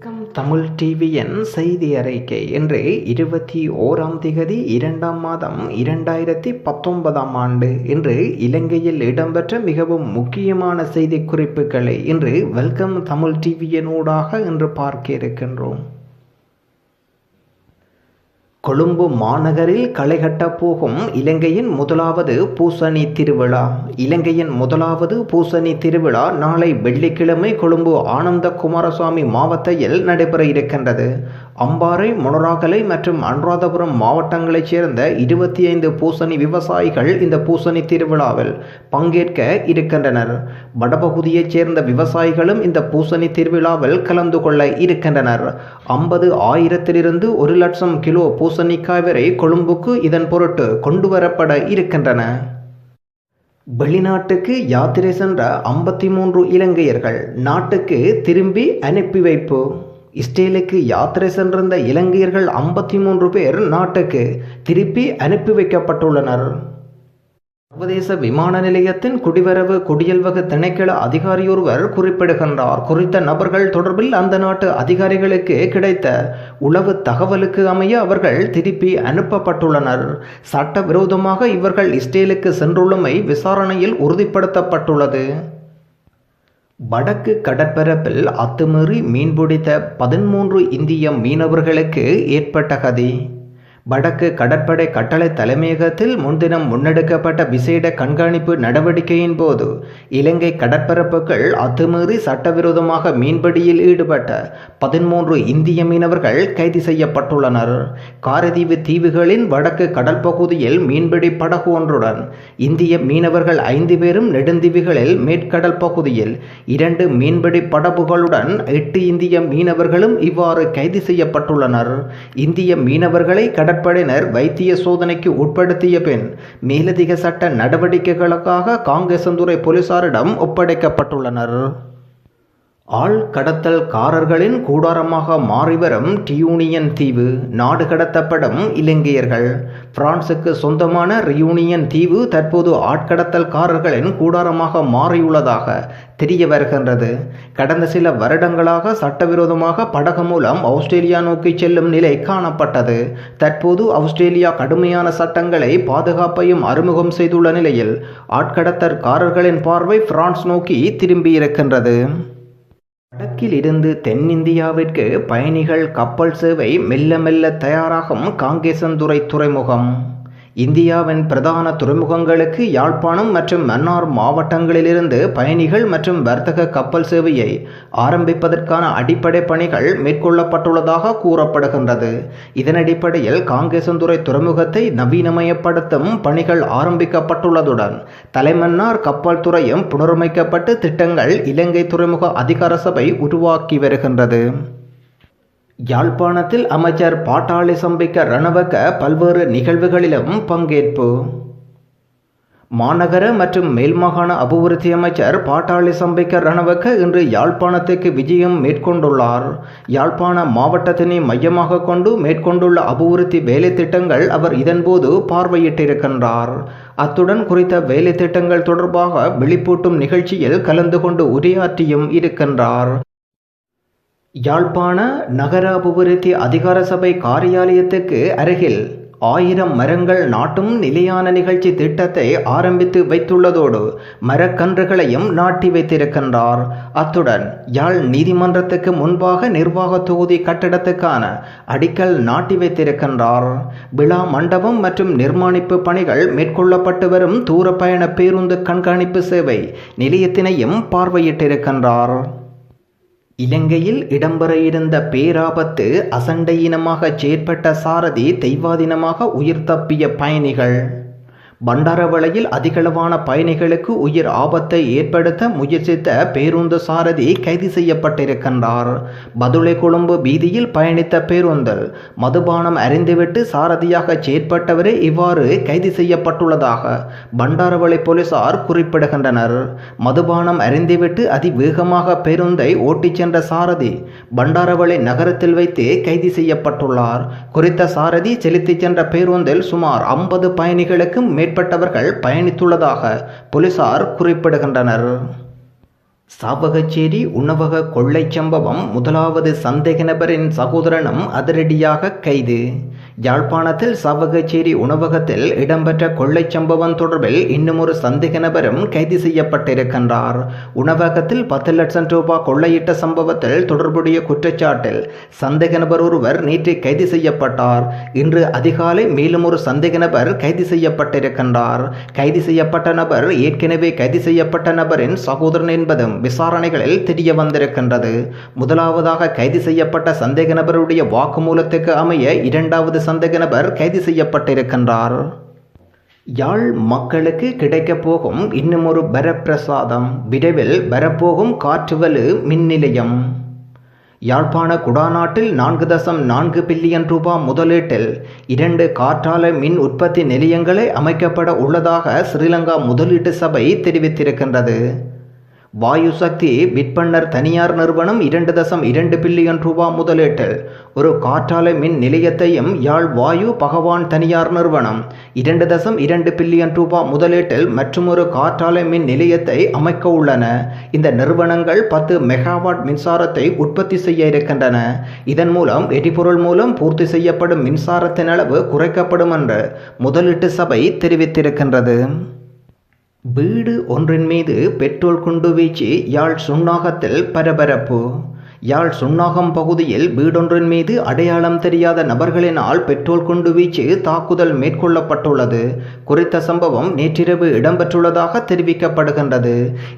வணக்கம். தமிழ் டிவியின் செய்தி அறிக்கை இன்று இருபத்தி ஓராம் திகதி இரண்டாம் மாதம் இரண்டாயிரத்தி பத்தொன்பதாம் ஆண்டு. இன்று இலங்கையில் இடம்பெற்ற மிகவும் முக்கியமான செய்தி குறிப்புகளை இன்று வெல்கம் தமிழ் டிவியனூடாக இன்று பார்க்க இருக்கின்றோம். கொழும்பு மாநகரில் களைகட்டப் போகும் இலங்கையின் முதலாவது பூசணி திருவிழா. இலங்கையின் முதலாவது பூசணி திருவிழா நாளை வெள்ளிக்கிழமை கொழும்பு ஆனந்த குமாரசுவாமி மாவட்டத்தில் நடைபெற இருக்கின்றது. அம்பாறை மொனராகலை மற்றும் அனுராதபுரம் மாவட்டங்களைச் சேர்ந்த இருபத்தி ஐந்து பூசணி விவசாயிகள் இந்த பூசணி திருவிழாவில் பங்கேற்க இருக்கின்றனர். வடபகுதியைச் சேர்ந்த விவசாயிகளும் இந்த பூசணி திருவிழாவில் கலந்து கொள்ள இருக்கின்றனர். ஐம்பது ஆயிரத்திலிருந்து ஒரு லட்சம் கிலோ பூசணிக்காய் வரை கொழும்புக்கு இதன் பொருட்டு கொண்டு வரப்பட இருக்கின்றன. வெளிநாட்டுக்கு யாத்திரை சென்ற ஐம்பத்தி மூன்று இலங்கையர்கள் நாட்டுக்கு திரும்பி அனுப்பி வைப்பு. இஸ்ரேலுக்கு யாத்திரை சென்றிருந்த இலங்கையர்கள் ஐம்பத்தி மூன்று பேர் நாட்டுக்கு திருப்பி அனுப்பி வைக்கப்பட்டுள்ளனர். சர்வதேச விமான நிலையத்தின் குடிவரவு குடியல்வக திணைக்கள அதிகாரியொருவர் குறிப்பிடுகின்றார். குறித்த நபர்கள் தொடர்பில் அந்த நாட்டு அதிகாரிகளுக்கு கிடைத்த உளவு தகவலுக்கு அமைய அவர்கள் திருப்பி அனுப்பப்பட்டுள்ளனர். சட்டவிரோதமாக இவர்கள் இஸ்ரேலுக்கு சென்றுள்ளமை விசாரணையில் உறுதிப்படுத்தப்பட்டுள்ளது. வடக்கு கடற்பரப்பில் அத்துமீறி மீன்பிடித்த பதிமூன்று இந்திய மீனவர்களுக்கு ஏற்பட்ட கதி. வடக்கு கடற்படை கட்டளை தலைமையகத்தில் முன்தினம் முன்னெடுக்கப்பட்ட விசேட கண்காணிப்பு நடவடிக்கையின் போது இலங்கை கடற்பரப்புகள் அத்துமீறி சட்டவிரோதமாக மீன்பிடியில் ஈடுபட்ட பதிமூன்று இந்திய மீனவர்கள் கைது செய்யப்பட்டுள்ளனர். காரதீவு தீவுகளின் வடக்கு கடல் பகுதியில் மீன்பிடி படகு ஒன்றுடன் இந்திய மீனவர்கள் ஐந்து பேரும் நெடுந்தீவுகளில் மேற்கடல் பகுதியில் இரண்டு மீன்பிடி படகுகளுடன் எட்டு இந்திய மீனவர்களும் இவ்வாறு கைது செய்யப்பட்டுள்ளனர். இந்திய மீனவர்களை கடற் கடற்படையினர் வைத்திய சோதனைக்கு உட்படுத்திய பின் மேலதிக சட்ட நடவடிக்கைகளுக்காக காங்கேசந்துறை போலீசாரிடம் ஒப்படைக்கப்பட்டுள்ளனர். ஆள் கடத்தல்காரர்களின் கூடாரமாக மாறிவரும் டியூனியன் தீவு நாடு கடத்தப்படும் இலங்கையர்கள். பிரான்சுக்கு சொந்தமான ரியூனியன் தீவு தற்போது ஆட்கடத்தல்காரர்களின் கூடாரமாக மாறியுள்ளதாக தெரிய வருகின்றது. கடந்த சில வருடங்களாக சட்டவிரோதமாக படகு மூலம் ஆஸ்திரேலியா நோக்கி செல்லும் நிலை காணப்பட்டது. தற்போது ஆஸ்திரேலியா கடுமையான சட்டங்களை பாதுகாப்பையும் அறிமுகம் செய்துள்ள நிலையில் ஆட்கடத்தற்காரர்களின் பார்வை பிரான்ஸ் நோக்கி திரும்பியிருக்கின்றது. வடக்கில் இருந்து தென்னிந்தியாவிற்கு பயணிகள் கப்பல் சேவை மெல்ல மெல்ல தயாராகும் காங்கேசந்துறை துறைமுகம். இந்தியாவின் பிரதான துறைமுகங்களுக்கு யாழ்ப்பாணம் மற்றும் மன்னார் மாவட்டங்களிலிருந்து பயணிகள் மற்றும் வர்த்தக கப்பல் சேவையை ஆரம்பிப்பதற்கான அடிப்படை பணிகள் மேற்கொள்ளப்பட்டுள்ளதாக கூறப்படுகின்றது. இதன் அடிப்படையில் காங்கேசந்துறை துறைமுகத்தை நவீனமயப்படுத்தும் பணிகள் ஆரம்பிக்கப்பட்டுள்ளதுடன் தலைமன்னார் கப்பல் துறையும் புனரமைக்கப்பட்டு திட்டங்கள் இலங்கை துறைமுக அதிகார சபை உருவாக்கி வருகின்றது. யாழ்ப்பாணத்தில் அமைச்சர் பாட்டாளி சம்பிக்க ரணவக்க பல்வேறு நிகழ்வுகளிலும் பங்கேற்பு. மாநகர மற்றும் மேல்மாகாண அபிவிருத்தி அமைச்சர் பாட்டாளி சம்பிக்க ரணவக்க இன்று யாழ்ப்பாணத்துக்கு விஜயம் மேற்கொண்டுள்ளார். யாழ்ப்பாண மாவட்டத்தினை மையமாக கொண்டு மேற்கொண்டுள்ள அபிவிருத்தி வேலை திட்டங்கள் அவர் இதன்போது பார்வையிட்டிருக்கின்றார். அத்துடன் குறித்த வேலை திட்டங்கள் தொடர்பாக விழிப்பூட்டும் நிகழ்ச்சியில் கலந்து கொண்டு உரையாற்றியும் இருக்கின்றார். யாழ்ப்பாண நகர அபிவிருத்தி அதிகார சபை காரியாலயத்துக்கு அருகில் ஆயிரம் மரங்கள் நாட்டும் நிலையான நிகழ்ச்சி திட்டத்தை ஆரம்பித்து வைத்துள்ளதோடு மரக்கன்றுகளையும் நாட்டி வைத்திருக்கின்றார். அத்துடன் யாழ் நீதிமன்றத்துக்கு முன்பாக நிர்வாக தொகுதி கட்டிடத்துக்கான அடிக்கல் நாட்டி வைத்திருக்கின்றார். விழா மண்டபம் மற்றும் நிர்மாணிப்பு பணிகள் மேற்கொள்ளப்பட்டு வரும் தூரப்பயண பேருந்து கண்காணிப்பு சேவை நிலையத்தினையும் பார்வையிட்டிருக்கின்றார். இலங்கையில் இடம்பெற இருந்த பேராபத்து அசண்டையினமாகச் செயற்பட்ட சாரதி தெய்வாதீனமாக உயிர் தப்பிய பயணிகள். பண்டாரவளையில் அதிகளவான பயணிகளுக்கு உயிர் ஆபத்தை ஏற்படுத்த முயற்சித்த பேருந்து சாரதி கைது செய்யப்பட்டிருக்கின்றார். பதுளை கொழும்பு வீதியில் பயணித்த பேருந்து மதுபானம் அறிந்துவிட்டு சாரதியாக செயற்பட்டவரே இவ்வாறு கைது செய்யப்பட்டுள்ளதாக பண்டாரவளை போலீசார் குறிப்பிடுகின்றனர். மதுபானம் அறிந்துவிட்டு அதிவேகமாக பேருந்தை ஓட்டிச் சென்ற சாரதி பண்டாரவளை நகரத்தில் வைத்து கைது செய்யப்பட்டுள்ளார். குறித்த சாரதி செலுத்திச் சென்ற பேருந்தில் சுமார் ஐம்பது பயணிகளுக்கும் மேற்பட்டவர்கள் பயணித்துள்ளதாக போலீசார் குறிப்பிடுகின்றனர். சாவகச்சேரி உணவக கொள்ளைச் சம்பவம் முதலாவது சந்தேக நபரின் சகோதரனும் அதிரடியாக கைது. யாழ்ப்பாணத்தில் சாவகச்சேரி உணவகத்தில் இடம்பெற்ற கொள்ளைச் சம்பவம் தொடர்பில் இன்னுமொரு சந்தேக நபரும் கைது செய்யப்பட்டிருக்கின்றார். உணவகத்தில் பத்து லட்சம் ரூபாய் கொள்ளையிட்ட சம்பவத்தில் தொடர்புடைய குற்றச்சாட்டில் சந்தேக நபர் ஒருவர் நேற்று கைது செய்யப்பட்டார். இன்று அதிகாலை மேலும் ஒரு சந்தேக நபர் கைது செய்யப்பட்டிருக்கின்றார். கைது செய்யப்பட்ட நபர் ஏற்கனவே கைது செய்யப்பட்ட நபரின் சகோதரன் என்பதும் விசாரணைகளில் தெரிய வந்திருக்கின்றது. முதலாவதாக கைது செய்யப்பட்ட சந்தேக நபருடைய வாக்குமூலத்துக்கு அமைய இரண்டாவது சந்தேக நபர் கைது செய்யப்பட்டிருக்கின்றார். யாழ் மக்களுக்கு கிடைக்கப் போகும் இன்னும் ஒரு வரப்பிரசாதம். விரைவில் வரப்போகும் காற்றுவலு மின் நிலையம் யாழ்ப்பாண குடாநாட்டில் நான்கு தசம் நான்கு பில்லியன் ரூபாய் முதலீட்டில் இரண்டு காற்றாலை மின் உற்பத்தி நிலையங்களை அமைக்கப்பட உள்ளதாக ஸ்ரீலங்கா முதலீட்டு சபை தெரிவித்திருக்கின்றது. வாயு சக்தி விற்பன்னர் தனியார் நிறுவனம் இரண்டு தசம் இரண்டு பில்லியன் ரூபா முதலீட்டில். ஒரு காற்றாலை மின் நிலையத்தையும் யாழ் வாயு பகவான் தனியார் நிறுவனம் இரண்டு தசம் இரண்டு பில்லியன் ரூபா முதலீட்டில் மற்றொரு காற்றாலை மின் நிலையத்தை அமைக்க உள்ளன. இந்த நிறுவனங்கள் பத்து மெகாவாட் மின்சாரத்தை உற்பத்தி செய்ய இருக்கின்றன. இதன் மூலம் எரிபொருள் மூலம் பூர்த்தி செய்யப்படும் மின்சாரத்தின் அளவு குறைக்கப்படும் என்று முதலீட்டு சபை தெரிவித்திருக்கின்றது. வீடு ஒன்றின் மீது பெட்ரோல் குண்டு வீச்சு யாழ் சுண்ணாகத்தில் பரபரப்பு. யாழ் சுண்ணாகம் பகுதியில் வீடொன்றின் மீது அடையாளம் தெரியாத நபர்களினால் பெட்ரோல் குண்டு வீச்சு தாக்குதல் மேற்கொள்ளப்பட்டுள்ளது. குறித்த சம்பவம் நேற்றிரவு இடம்பெற்றுள்ளதாக தெரிவிக்கப்படுகின்றது.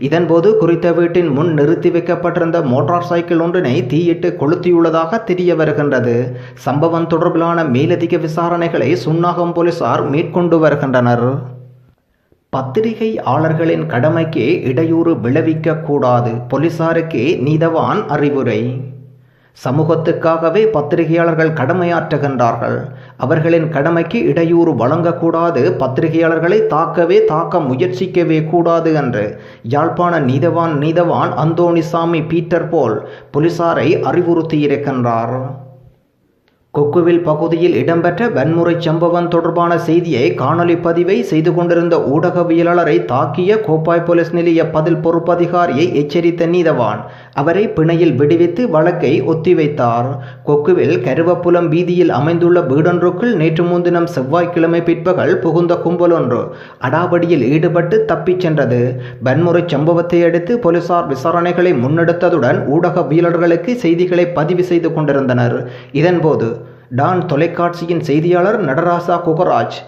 இதன்போது குறித்த வீட்டின் முன் நிறுத்தி வைக்கப்பட்டிருந்த மோட்டார் சைக்கிள் ஒன்றினை தீயிட்டு கொளுத்தியுள்ளதாக தெரிய வருகின்றது. சம்பவம் தொடர்பிலான மேலதிக விசாரணைகளை சுண்ணாகம் போலீசார் மேற்கொண்டு வருகின்றனர். பத்திரிகையாளர்களின் கடமைக்கு இடையூறு விளைவிக்க கூடாது போலீசாருக்கு நீதவான் அறிவுரை. சமூகத்துக்காகவே பத்திரிகையாளர்கள் கடமையாற்றுகின்றார்கள். அவர்களின் கடமைக்கு இடையூறு வழங்கக்கூடாது. பத்திரிகையாளர்களை தாக்கவே தாக்க முயற்சிக்கவே கூடாது என்று யாழ்ப்பாண நீதவான் நீதவான் அந்தோணிசாமி பீட்டர் போல் போலீசாரை அறிவுறுத்தியிருக்கின்றார். கொக்குவில் பகுதியில் இடம்பெற்ற வன்முறை சம்பவம் தொடர்பான செய்தியை காணொலி பதிவை செய்து கொண்டிருந்த ஊடகவியலாளரை தாக்கிய கோப்பாய் போலீஸ் நிலைய பதில் பொறுப்பதிகாரியை எச்சரித்த நீதவான். அவரை பிணையில் விடுவித்து வழக்கை ஒத்திவைத்தார். கொக்குவில் கருவப்புலம் வீதியில் அமைந்துள்ள வீடொன்றுக்குள் நேற்று முன்தினம் செவ்வாய்க்கிழமை பிற்பகல் புகுந்த கும்பல் ஒன்று அடாவடியில் ஈடுபட்டு தப்பிச் சென்றது. வன்முறை சம்பவத்தை அடுத்து போலீசார் விசாரணைகளை முன்னெடுத்ததுடன் ஊடகவியலர்களுக்கு செய்திகளை பதிவு செய்து கொண்டிருந்தனர். இதன்போது டான் தொலைக்காட்சியின் செய்தியாளர் நடராசா குகராஜ்.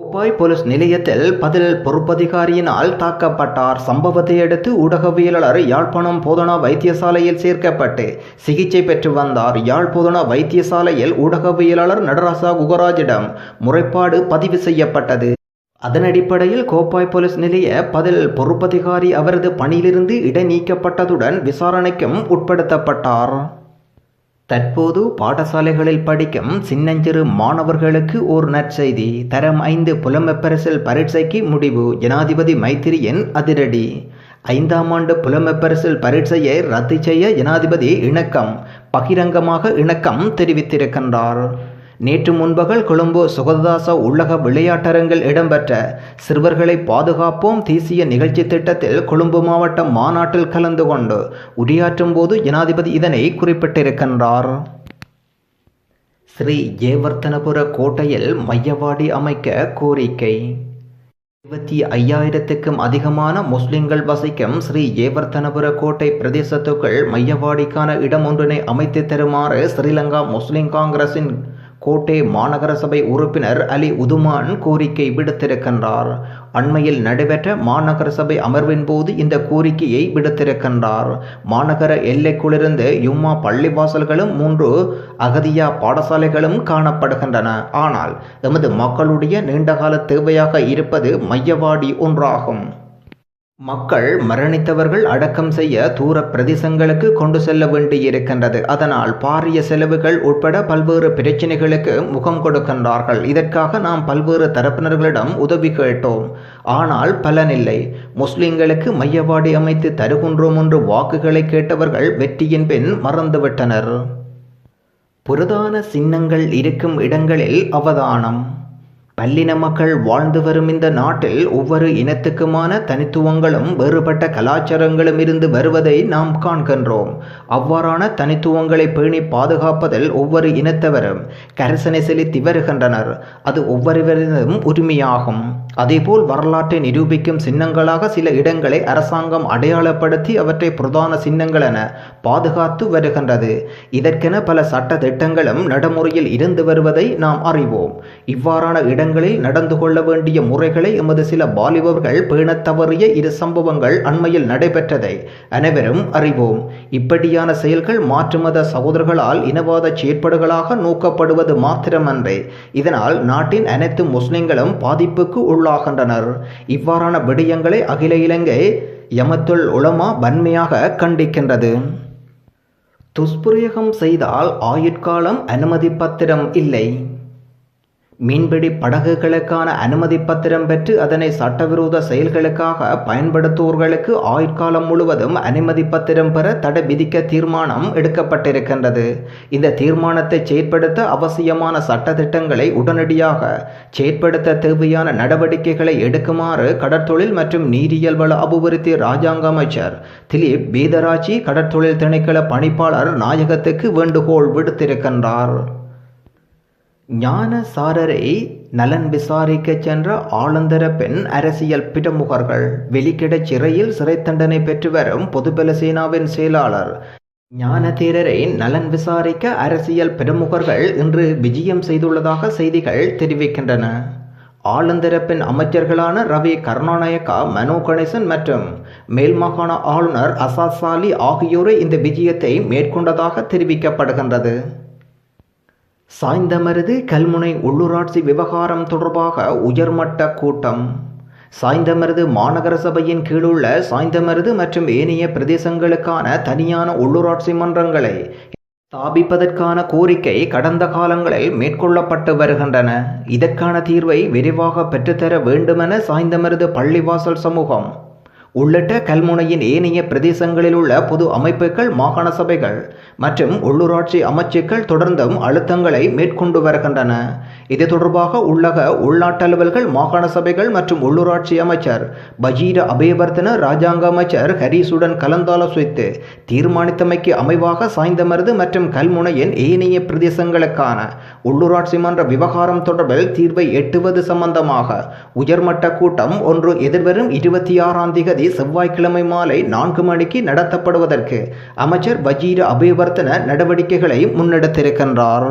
கோப்பாய் போலீஸ் நிலையத்தில் பதில் பொறுப்பதிகாரியினால் தாக்கப்பட்டார். சம்பவத்தை அடுத்து ஊடகவியலாளர் யாழ்ப்பாணம் போதனா வைத்தியசாலையில் சேர்க்கப்பட்டு சிகிச்சை பெற்று வந்தார். யாழ் போதனா வைத்தியசாலையில் ஊடகவியலாளர் நடராசா குகராஜிடம் முறைப்பாடு பதிவு செய்யப்பட்டது. அதன் அடிப்படையில் கோப்பாய் போலீஸ் நிலைய பதில் பொறுப்பதிகாரி அவரது பணியிலிருந்து இடைநீக்கப்பட்டதுடன் விசாரணைக்கும் உட்படுத்தப்பட்டார். தற்போது பாடசாலைகளில் படிக்கும் சின்னஞ்சிறு மாணவர்களுக்கு ஒரு நற்செய்தி. தரம் ஐந்து புலமெப்பரசில் பரீட்சைக்கு முடிவு. ஜனாதிபதி மைத்திரியன் அதிரடி. ஐந்தாம் ஆண்டு புலமெப்பரசில் பரீட்சையை ரத்து செய்ய ஜனாதிபதி இணக்கம் பகிரங்கமாக இணக்கம் தெரிவித்திருக்கின்றார். நேற்று முன்பகல் கொழும்பு சுகதாச உள்ளக விளையாட்டரங்கில் இடம்பெற்ற சிறுவர்களை பாதுகாப்போம் தேசிய நிகழ்ச்சி திட்டத்தில் கொழும்பு மாவட்ட மாநாட்டில் கலந்து கொண்டு உரையாற்றும் போது ஜனாதிபதி இதனை குறிப்பிட்டிருக்கின்றார். ஸ்ரீ ஜெயவர்த்தனபுர கோட்டையில் மையவாடி அமைக்க கோரிக்கை. இருபத்தி ஐயாயிரத்துக்கும் அதிகமான முஸ்லிம்கள் வசிக்கும் ஸ்ரீ ஜெயவர்த்தனபுர கோட்டை பிரதேசத்துக்குள் மையவாடிக்கான இடம் ஒன்றினை அமைத்து தருமாறு ஸ்ரீலங்கா முஸ்லிம் காங்கிரசின் கோட்டை மாநகர சபை உறுப்பினர் அலி உதுமான் கோரிக்கை விடுத்திருக்கின்றார். அண்மையில் நடைபெற்ற மாநகர சபை அமர்வின் போது இந்த கோரிக்கையை விடுத்திருக்கின்றார். மாநகர எல்லைக்குள்ளிருந்து யும்மா பள்ளிவாசல்களும் மூன்று அகதியா பாடசாலைகளும் காணப்படுகின்றன. ஆனால் எமது மக்களுடைய நீண்டகால தேவையாக இருப்பது மையவாடி ஒன்றாகும். மக்கள் மரணித்தவர்கள் அடக்கம் செய்ய தூர பிரதேசங்களுக்கு கொண்டு செல்ல வேண்டியிருக்கின்றது. அதனால் பாரிய செலவுகள் உட்பட பல்வேறு பிரச்சனைகளுக்கு முகம் கொடுக்கின்றார்கள். இதற்காக நாம் பல்வேறு தரப்பினர்களிடம் உதவி கேட்டோம். ஆனால் பலனில்லை. முஸ்லிம்களுக்கு மையவாடி அமைத்து தருகின்றோம் என்று வாக்குகளை கேட்டவர்கள் வெற்றியின் பின் மறந்துவிட்டனர். புரதான சின்னங்கள் இருக்கும் இடங்களில் அவதானம். பல்லின மக்கள் வாழ்ந்து வரும் இந்த நாட்டில் ஒவ்வொரு இனத்துக்குமான தனித்துவங்களும் வேறுபட்ட கலாச்சாரங்களும் இருந்து வருவதை நாம் காண்கின்றோம். அவ்வாறான தனித்துவங்களை பேணி பாதுகாப்பதில் ஒவ்வொரு இனத்தவரும் கரசனை செலுத்தி வருகின்றனர். அது ஒவ்வொருவரிடம் உரிமையாகும். அதேபோல் வரலாற்றை நிரூபிக்கும் சின்னங்களாக சில இடங்களை அரசாங்கம் அடையாளப்படுத்தி அவற்றை பிரதான சின்னங்கள் என பாதுகாத்து வருகின்றது. இதற்கென பல சட்ட திட்டங்களும் நடைமுறையில் இருந்து வருவதை நாம் அறிவோம். இவ்வாறான இடங்கள் இடங்களில் நடந்து கொள்ள வேண்டிய முறைகளை எமது சில வாலிபர்கள் பேணத் தவறிய இரு சம்பவங்கள் அண்மையில் நடைபெற்றதை அனைவரும் அறிவோம். இப்படியான செயல்கள் மாற்று மத சகோதரர்களால் இனவாத செயற்பாடுகளாக நோக்கப்படுவது மாத்திரமன்றே. இதனால் நாட்டின் அனைத்து முஸ்லிம்களும் பாதிப்புக்கு உள்ளாகின்றனர். இவ்வாறான விடயங்களை அகில இலங்கை யமத்துல் உலமா வன்மையாக கண்டிக்கின்றது. துஷ்பிரயோகம் செய்தால் ஆயுட்காலம் அனுமதி பத்திரம் இல்லை. மீன்பிடி படகுகளுக்கான அனுமதி பத்திரம் பெற்று அதனை சட்டவிரோத செயல்களுக்காக பயன்படுத்துவோர்களுக்கு ஆயுட்காலம் முழுவதும் அனுமதி பத்திரம் பெற தடை விதிக்க தீர்மானம் எடுக்கப்பட்டிருக்கின்றது. இந்த தீர்மானத்தை செயற்படுத்த அவசியமான சட்டத்திட்டங்களை உடனடியாக செயற்படுத்த தேவையான நடவடிக்கைகளை எடுக்குமாறு கடற்தொழில் மற்றும் நீரியல் வள அபிவிருத்தி ராஜாங்க அமைச்சர் திலீப் பீதராஜி கடற்தொழில் திணைக்கள பணிப்பாளர் நாயகத்துக்கு வேண்டுகோள் விடுத்திருக்கின்றார். ஞானசாரரை நலன் விசாரிக்க சென்ற ஆளந்தர பெண் அரசியல் பிடமுகர்கள் வெளிக்கிட சிறையில் சிறை தண்டனை பெற்று வரும் பொதுபல சேனாவின் செயலாளர். ஞானதீரரை நலன் விசாரிக்க அரசியல் பிரமுகர்கள் இன்று விஜயம் செய்துள்ளதாக செய்திகள் தெரிவிக்கின்றன. ஆளுந்தர பெண் அமைச்சர்களான ரவி கருணாநாயக்கா மனோ கணேசன் மற்றும் மேல்மாகாண ஆளுநர் அசாத் சாலி ஆகியோரை இந்த விஜயத்தை மேற்கொண்டதாக தெரிவிக்கப்படுகின்றது. சாய்ந்தமருது கல்முனை உள்ளூராட்சி விவகாரம் தொடர்பாக உயர்மட்ட கூட்டம். சாய்ந்தமருது மாநகர சபையின் கீழுள்ள சாய்ந்தமருது மற்றும் ஏனைய பிரதேசங்களுக்கான தனியான உள்ளூராட்சி மன்றங்களை ஸ்தாபிப்பதற்கான கோரிக்கை கடந்த காலங்களில் மேற்கொள்ளப்பட்டு வருகின்றன. இதற்கான தீர்வை விரைவாக பெற்றுத்தர வேண்டுமென சாய்ந்தமருது பள்ளிவாசல் சமூகம் உள்ளிட்ட கல்முனையின் ஏனைய பிரதேசங்களில் உள்ள பொது அமைப்புகள் மாகாண சபைகள் மற்றும் உள்ளூராட்சி அமைச்சுக்கள் தொடர்ந்தும் அழுத்தங்களை மேற்கொண்டு வருகின்றன. இது தொடர்பாக உள்ளக உள்நாட்டலுவல்கள் மாகாண சபைகள் மற்றும் உள்ளூராட்சி அமைச்சர் பஜீர அபயவர்த்தன ராஜாங்க அமைச்சர் ஹரிசுடன் கலந்தாலோசித்து தீர்மானித்தமைக்கு அமைவாக சாய்ந்தமருது மற்றும் கல்முனையின் ஏனைய பிரதேசங்களுக்கான உள்ளூராட்சி மன்ற விவகாரம் தொடர்பில் தீர்வை எட்டுவது சம்பந்தமாக உயர்மட்ட கூட்டம் ஒன்று எதிர்வரும் இருபத்தி ஆறாம் தேதி தேதி செவ்வாய்க்கிழமை மாலை நான்கு மணிக்கு நடத்தப்படுவதற்கு அமைச்சர் வஜீர அபிவர்த்தன நடவடிக்கைகளை முன்னெடுத்திருக்கின்றார்.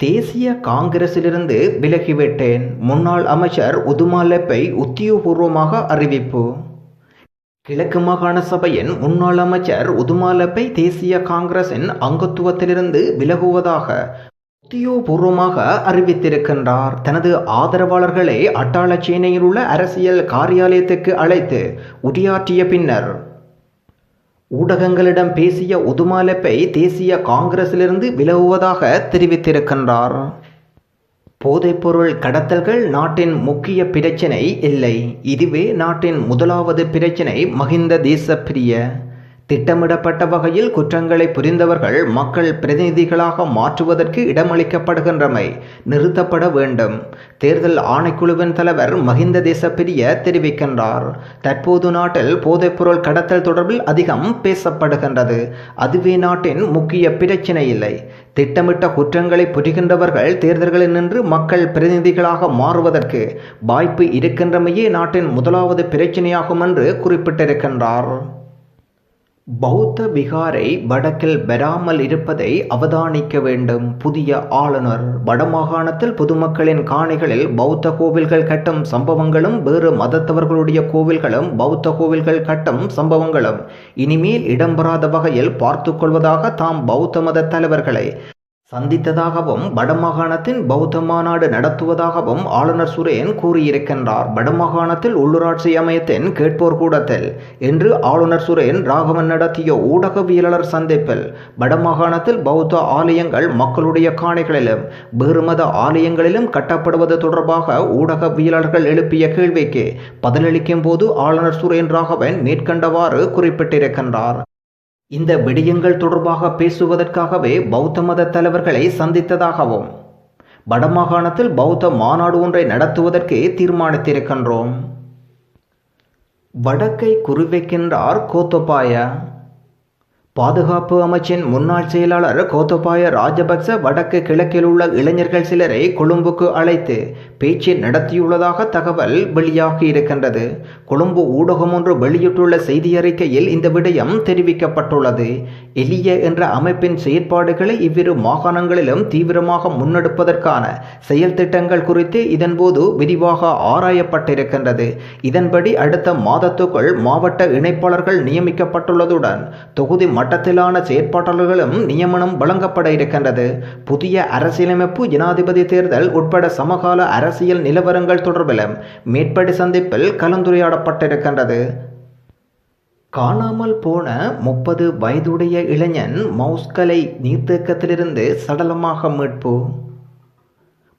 தேசிய காங்கிரசிலிருந்து விலகிவிட்டேன் முன்னாள் அமைச்சர் உதுமாலெப்பை உத்தியோகபூர்வமாக அறிவிப்பு. கிழக்கு மாகாண சபையின் முன்னாள் அமைச்சர் உதுமாலப்பை தேசிய காங்கிரசின் அங்கத்துவத்திலிருந்து விலகுவதாக உத்தியோகபூர்வமாக அறிவித்திருக்கின்றார். தனது ஆதரவாளர்களை அட்டாளச்சேனையில் உள்ள அரசியல் காரியாலயத்துக்கு அழைத்து உரையாற்றிய பின்னர் ஊடகங்களிடம் பேசிய உதுமாலப்பை தேசிய காங்கிரஸிலிருந்து விலகுவதாக தெரிவித்திருக்கின்றார். போதைப்பொருள் கடத்தல்கள் நாட்டின் முக்கிய பிரச்சினை இல்லை. இதுவே நாட்டின் முதலாவது பிரச்சினை மகிந்த தேசப்பிரிய. திட்டமிடப்பட்ட வகையில் குற்றங்களை புரிந்தவர்கள் மக்கள் பிரதிநிதிகளாக மாற்றுவதற்கு இடமளிக்கப்படுகின்றமை நிறுத்தப்பட வேண்டும். தேர்தல் ஆணைக்குழுவின் தலைவர் மஹிந்த தேசப்பிரிய தெரிவிக்கின்றார். தற்போது நாட்டில் போதைப்பொருள் கடத்தல் தொடர்பில் அதிகம் பேசப்படுகின்றது. அதுவே நாட்டின் முக்கிய பிரச்சினை இல்லை. திட்டமிட்ட குற்றங்களை புரிகின்றவர்கள் தேர்தல்களில் நின்று மக்கள் பிரதிநிதிகளாக மாறுவதற்கு வாய்ப்பு இருக்கின்றமையே நாட்டின் முதலாவது பிரச்சினையாகும் என்று குறிப்பிட்டிருக்கின்றார். பௌத்த விகாரை வடக்கில் பெறாமல் இருப்பதை அவதானிக்க வேண்டும். புதிய ஆளுநர். வடமாகாணத்தில் பொதுமக்களின் காணிகளில் பௌத்த கோவில்கள் கட்டும் சம்பவங்களும் வேறு மதத்தவர்களுடைய கோவில்களும் பௌத்த கோவில்கள் கட்டும் சம்பவங்களும். இனிமேல் இடம்பெறாத வகையில் பார்த்துக்கொள்வதாக தாம் பௌத்த மத தலைவர்களை சந்தித்ததாகவும் வடமாகாணத்தின் பௌத்த மாநாடு நடத்துவதாகவும் ஆளுநர் சுரேன் கூறியிருக்கின்றார். வடமாகாணத்தில் உள்ளூராட்சி அமையத்தின் கேட்போர் கூடத்தில் இன்று ஆளுநர் சுரேன் ராகவன் நடத்திய ஊடகவியலாளர் சந்திப்பில் வடமாகாணத்தில் பௌத்த ஆலயங்கள் மக்களுடைய காணிகளிலும் வேறு மத ஆலயங்களிலும் கட்டப்படுவது தொடர்பாக ஊடகவியலாளர்கள் எழுப்பிய கேள்விக்கு பதிலளிக்கும் போது ஆளுநர் சுரேன் ராகவன் மேற்கண்டவாறு குறிப்பிட்டிருக்கின்றார். இந்த விடயங்கள் தொடர்பாக பேசுவதற்காகவே பௌத்த மத தலைவர்களை சந்தித்ததாகவும் வடமாகாணத்தில் பௌத்த மாநாடு ஒன்றை நடத்துவதற்கு தீர்மானித்திருக்கின்றோம். வடக்கை குறிவைக்கின்றார் கோத்தபாயா. பாதுகாப்பு அமைச்சின் முன்னாள் செயலாளர் கோத்தபாய ராஜபக்ச வடக்கு கிழக்கில் உள்ள இளைஞர்கள் சிலரை கொழும்புக்கு அழைத்து பேச்சு நடத்தியுள்ளதாக தகவல் வெளியாகி இருக்கின்றது. கொழும்பு ஊடகம் ஒன்று வெளியிட்டுள்ள செய்தி அறிக்கையில் இந்த விடயம் தெரிவிக்கப்பட்டுள்ளது. எலிய என்ற அமைப்பின் செயற்பாடுகளை இவ்விரு மாகாணங்களிலும் தீவிரமாக முன்னெடுப்பதற்கான செயல் திட்டங்கள் குறித்து இதன்போது விரிவாக ஆராயப்பட்டிருக்கின்றது. இதன்படி அடுத்த மாதத்துக்குள் மாவட்ட இணைப்பாளர்கள் நியமிக்கப்பட்டுள்ளதுடன் தொகுதி மட்டத்திலான செயற்பாட்டாளர்களும் நியமனம் வழங்கப்பட இருக்கின்றது. புதிய அரசியலமைப்பு ஜனாதிபதி தேர்தல் உட்பட சமகால அரசியல் நிலவரங்கள் தொடர்பிலும் மேற்படி சந்திப்பில் கலந்துரையாடப்பட்டிருக்கின்றது. காணாமல் போன முப்பது வயதுடைய இளைஞன் மவுஸ்கலை நீர்த்தேக்கத்திலிருந்து சடலமாக மீட்பு.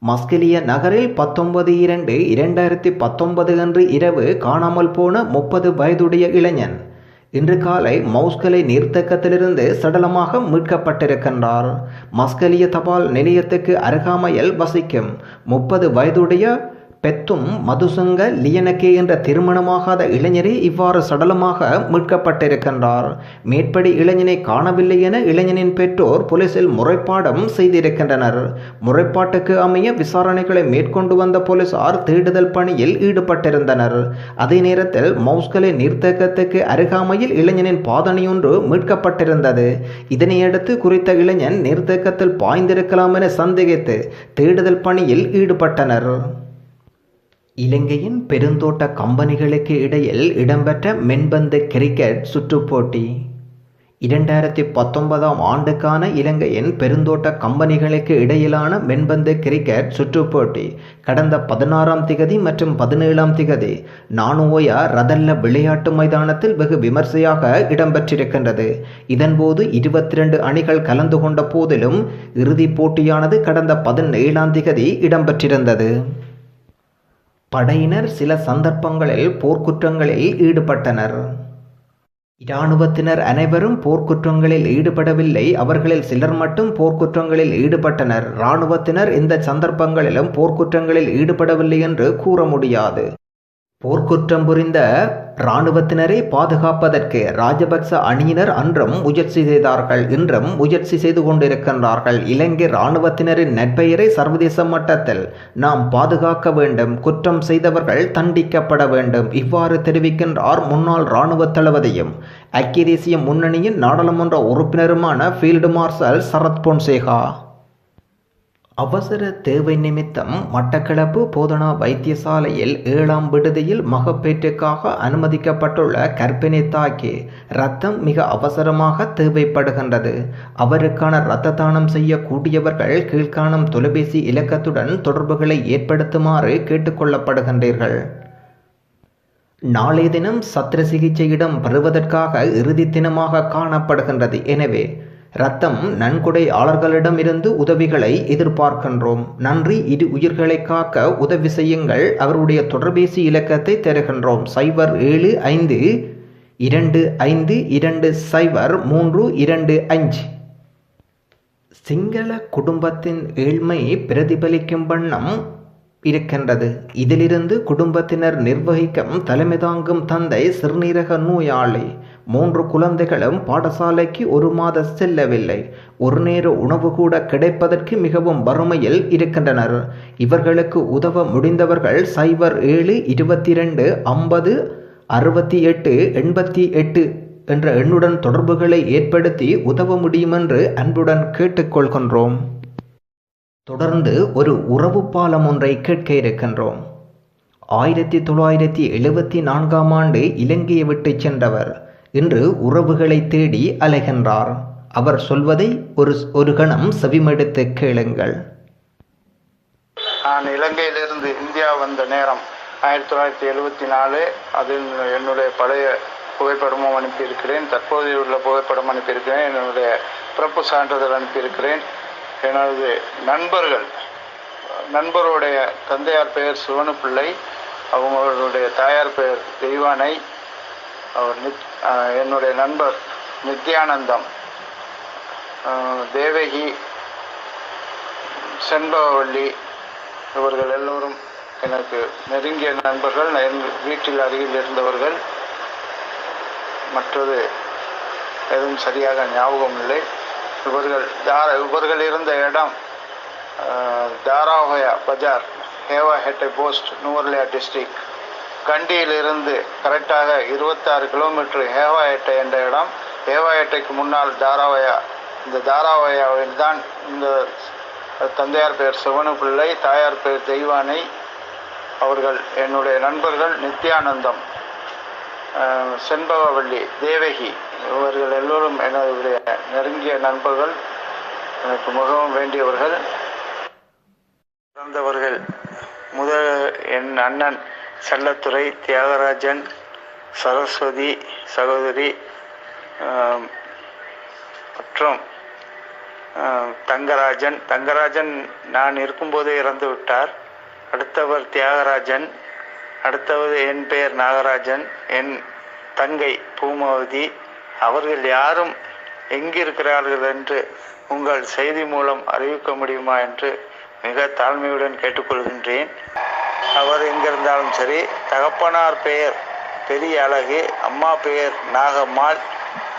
மஸ்கெலிய நகரில் பத்தொன்பது இரண்டு இரண்டாயிரத்தி பத்தொன்பது அன்று இரவு காணாமல் போன முப்பது வயதுடைய இளைஞன் இன்று காலை மவுஸ்கலை நீர்த்தக்கத்திலிருந்து சடலமாக மீட்கப்பட்டிருக்கின்றார். மஸ்கலிய தபால் நிலையத்துக்கு அருகாமையில் வசிக்கும் முப்பது வயதுடைய பெத்தும் மதுசங்க லியனக்கே என்ற திருமணமாகாத இளைஞரே இவ்வாறு சடலமாக மீட்கப்பட்டிருக்கின்றார். மேற்படி இளைஞனை காணவில்லை என இளைஞனின் பெற்றோர் போலீசில் முறைப்பாடம் செய்திருக்கின்றனர். முறைப்பாட்டுக்கு அமைய விசாரணைகளை மேற்கொண்டு வந்த போலீசார் தேடுதல் பணியில் ஈடுபட்டிருந்தனர். அதே நேரத்தில் மவுஸ்கலை நீர்த்தேக்கத்துக்கு அருகாமையில் இளைஞனின் பாதணியொன்று மீட்கப்பட்டிருந்தது. இதனையடுத்து குறித்த இளைஞன் நீர்த்தேக்கத்தில் பாய்ந்திருக்கலாம் என சந்தேகித்து தேடுதல் பணியில் ஈடுபட்டனர். இலங்கையின் பெருந்தோட்ட கம்பெனிகளுக்கு இடையில் இடம்பெற்ற மென்பந்து கிரிக்கெட் சுற்றுப்போட்டி. இரண்டாயிரத்தி பத்தொன்பதாம் ஆண்டுக்கான இலங்கையின் பெருந்தோட்ட கம்பெனிகளுக்கு இடையிலான மென்பந்து கிரிக்கெட் சுற்றுப்போட்டி கடந்த பதினாறாம் திகதி மற்றும் பதினேழாம் திகதி நானுவோயா ரதல்ல விளையாட்டு மைதானத்தில் வெகு விமர்சையாக இடம்பெற்றிருக்கின்றது. இதன்போது இருபத்தி ரெண்டு அணிகள் கலந்து கொண்ட போதிலும் இறுதிப் போட்டியானது கடந்த பதினேழாம் திகதி இடம்பெற்றிருந்தது. படையினர் சில சந்தர்ப்பங்களில் போர்க்குற்றங்களில் ஈடுபட்டனர். இராணுவத்தினர் அனைவரும் போர்க்குற்றங்களில் ஈடுபடவில்லை. அவர்களில் சிலர் மட்டும் போர்க்குற்றங்களில் ஈடுபட்டனர். இராணுவத்தினர் இந்த சந்தர்ப்பங்களிலும் போர்க்குற்றங்களில் ஈடுபடவில்லை என்று கூற முடியாது. போர்க்குற்றம் புரிந்த இராணுவத்தினரை பாதுகாப்பதற்கு ராஜபக்ச அணியினர் அன்றும் முயற்சி செய்தார்கள். இன்றும் முயற்சி செய்து கொண்டிருக்கின்றார்கள். இலங்கை இராணுவத்தினரின் நட்பெயரை சர்வதேச மட்டத்தில் நாம் பாதுகாக்க வேண்டும். குற்றம் செய்தவர்கள் தண்டிக்கப்பட வேண்டும். இவ்வாறு தெரிவிக்கின்றார் முன்னாள் இராணுவ தளபதியும் ஐக்கிய தேசிய முன்னணியின் நாடாளுமன்ற உறுப்பினருமான ஃபீல்டு மார்ஷல் சரத் பொன்சேகா. அவசர தேவை நிமித்தம் மட்டக்களப்பு போதனா வைத்தியசாலையில் ஏழாம் விடுதியில் மகப்பேற்றுக்காக அனுமதிக்கப்பட்டுள்ள கர்ப்பிணி தாய்க்கு இரத்தம் மிக அவசரமாக தேவைப்படுகின்றது. அவருக்கான இரத்த தானம் செய்யக்கூடியவர்கள் கீழ்காணும் தொலைபேசி இலக்கத்துடன் தொடர்புகளை ஏற்படுத்துமாறு கேட்டுக்கொள்ளப்படுகின்றீர்கள். நாளைய தினம் சத்திர சிகிச்சையிடம் பெறுவதற்காக இறுதி தினமாக காணப்படுகின்றது. எனவே ரத்தம் நன்கொடையாளர்களிடமிருந்து உதவிகளை எதிர்பார்க்கின்றோம். நன்றி இரு உயிர்களை காக்க உதவி செய்யுங்கள். அவருடைய தொடர்பேசி இலக்கத்தை தருகின்றோம். சைபர் ஏழு ஐந்து இரண்டு ஐந்து இரண்டு சைபர் மூன்று இரண்டு அஞ்சு சிங்கள குடும்பத்தின் ஏழ்மை பிரதிபலிக்கும் வண்ணம் இருக்கின்றது. இதிலிருந்து குடும்பத்தினர் நிர்வகிக்கும் தலைமை தாங்கும் தந்தை சிறுநீரக நோயாளி. மூன்று குழந்தைகளும் பாடசாலைக்கு ஒரு மாத செல்லவில்லை. ஒரு நேர உணவு கூட கிடைப்பதற்கு மிகவும் வறுமையில் இருக்கின்றனர். இவர்களுக்கு உதவ முடிந்தவர்கள் சைபர் ஏழு இருபத்தி ரெண்டு ஐம்பது அறுபத்தி எட்டு எண்பத்தி எட்டு என்ற எண்ணுடன் தொடர்புகளை ஏற்படுத்தி உதவ முடியுமென்று அன்புடன் கேட்டுக்கொள்கின்றோம். தொடர்ந்து ஒரு உறவு பாலம் ஒன்றை கேட்க இருக்கின்றோம். ஆயிரத்தி தொள்ளாயிரத்தி எழுபத்தி நான்காம் ஆண்டு இலங்கையை விட்டு சென்றவர். இன்று உறவுகளை தேடி அலைகின்றார். அவர் சொல்வதை ஒரு ஒரு கணம் செவிமடுத்து கேளுங்கள். நான் இலங்கையிலிருந்து இந்தியா வந்த நேரம் ஆயிரத்தி தொள்ளாயிரத்தி எழுபத்தி நாலு அதில் என்னுடைய பழைய புகைப்படமும் அனுப்பியிருக்கிறேன். தற்போதைய உள்ள புகைப்படம் அனுப்பியிருக்கிறேன். என்னுடைய பிறப்பு சான்றிதழ் அனுப்பியிருக்கிறேன். எனது நண்பர்கள் நண்பருடைய தந்தையார் பெயர் சிவனுப்பிள்ளை அவங்களுடைய தாயார் பெயர் தெய்வானை அவர் நித் என்னுடைய நண்பர் நித்யானந்தம். தேவகி செண்பகவல்லி இவர்கள் எல்லோரும் எனக்கு நெருங்கிய நண்பர்கள் என் வீட்டில் அருகில் இருந்தவர்கள். மற்றது எதுவும் சரியாக ஞாபகம் இல்லை. இவர்கள் தார இவர்கள் இருந்த இடம் தாராஹயா bazaar Hewaheta post Nuwara Eliya district கண்டியிலிருந்து கரெக்டாக இருபத்தாறு கிலோமீட்டர் ஹேவாயட்டை என்ற இடம். ஹேவாயட்டைக்கு முன்னால் தாராவயா. இந்த தாராவயாவில் தான் இந்த தந்தையார் பெயர் சிவனு பிள்ளை தாயார் பெயர் தெய்வானை அவர்கள் என்னுடைய நண்பர்கள் நித்யானந்தம் செண்பகவள்ளி தேவகி இவர்கள் எல்லோரும் என்னுடைய நெருங்கிய நண்பர்கள். எனக்கு மிகவும் வேண்டியவர்கள். பிறந்தவர்கள். முதல் என் அண்ணன் செல்லத்துறை தியாகராஜன் சரஸ்வதி சகோதரி மற்றும் தங்கராஜன். தங்கராஜன் நான் இருக்கும்போதே இறந்து விட்டார். அடுத்தவர் தியாகராஜன். அடுத்தவர் என் பெயர் நாகராஜன். என் தங்கை பூமாவதி. அவர்கள் யாரும் எங்கிருக்கிறார்கள் என்று உங்கள் செய்தி மூலம் அறிவிக்க முடியுமா என்று மிக தாழ்மையுடன் கேட்டுக்கொள்கின்றேன். அவர் எங்கிருந்தாலும் சரி தகப்பனார் பெயர் பெரிய அழகு அம்மா பெயர் நாகம்மாள்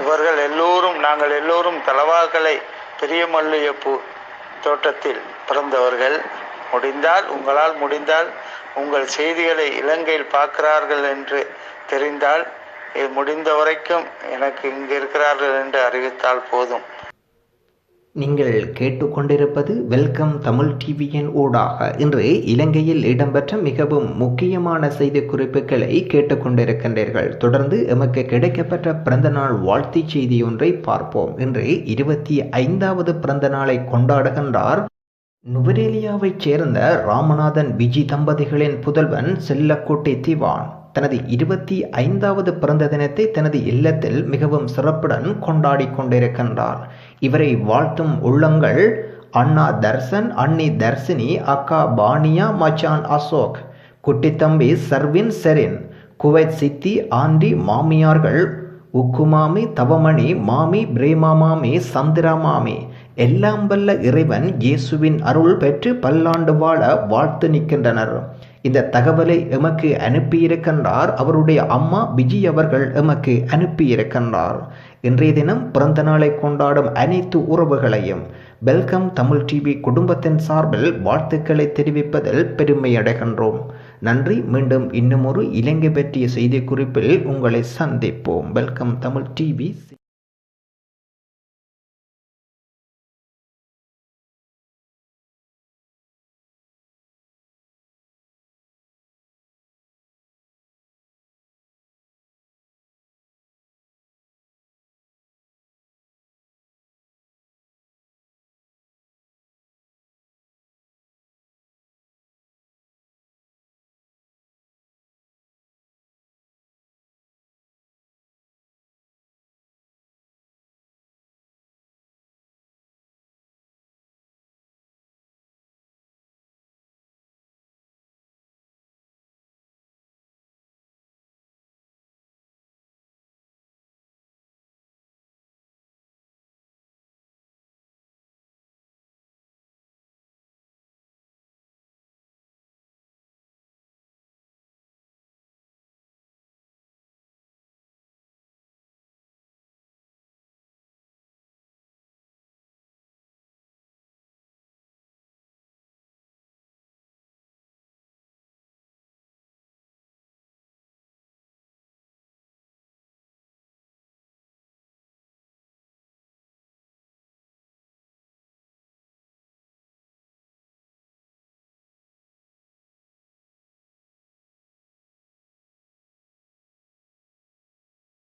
இவர்கள் எல்லோரும் நாங்கள் எல்லோரும் தலவாக்கலை பெரியமல்லியப்பூ தோட்டத்தில் பிறந்தவர்கள். முடிந்தால் உங்களால் முடிந்தால் உங்கள் செய்திகளை இலங்கையில் பார்க்கிறார்கள் என்று தெரிந்தால் இது முடிந்த வரைக்கும் எனக்கு இங்கு இருக்கிறார்கள் என்று அறிவித்தால் போதும். நீங்கள் கேட்டுக்கொண்டிருப்பது வெல்கம் தமிழ் டிவியின் ஊடாக. இன்று இலங்கையில் இடம்பெற்ற மிகவும் முக்கியமான செய்தி குறிப்புகளை கேட்டுக்கொண்டிருக்கின்றீர்கள். தொடர்ந்து எமக்கு கிடைக்கப்பெற்ற பிறந்தநாள் வாழ்த்து செய்தி ஒன்றை பார்ப்போம். இன்று இருபத்தி ஐந்தாவது பிறந்த நாளை கொண்டாடுகின்றார் நுவரேலியாவைச் சேர்ந்த ராமநாதன் விஜி தம்பதிகளின் புதல்வன் செல்லக்குட்டி திவான். தனது இருபத்தி ஐந்தாவது பிறந்த தினத்தை தனது இல்லத்தில் மிகவும் சிறப்புடன் கொண்டாடி கொண்டிருக்கின்றார். இவரை வாழ்த்தும் உள்ளங்கள் அண்ணா தர்சன் அண்ணி தர்சினி அக்கா பானியா மச்சான் அசோக் குட்டித்தம்பி சர்வின் செரின் குவைத் சித்தி ஆண்டி மாமியார்கள் உக்குமாமி தவமணி மாமி பிரேமா மாமி சந்திரா மாமி எல்லாம் வல்ல இறைவன் இயேசுவின் அருள் பெற்று பல்லாண்டு வாழ வாழ்த்து நிற்கின்றனர் இந்த தகவலை எமக்கு அனுப்பியிருக்கின்றார். அவருடைய அம்மா விஜி அவர்கள் எமக்கு அனுப்பியிருக்கின்றார். இன்றைய தினம் பிறந்த நாளை கொண்டாடும் அனைத்து உறவுகளையும் வெல்கம் தமிழ் டிவி குடும்பத்தின் சார்பில் வாழ்த்துக்களை தெரிவிப்பதில் பெருமை அடைகின்றோம் நன்றி. மீண்டும் இன்னுமொரு இலங்கை பற்றிய செய்தி குறிப்பில் உங்களை சந்திப்போம். Welcome Tamil TV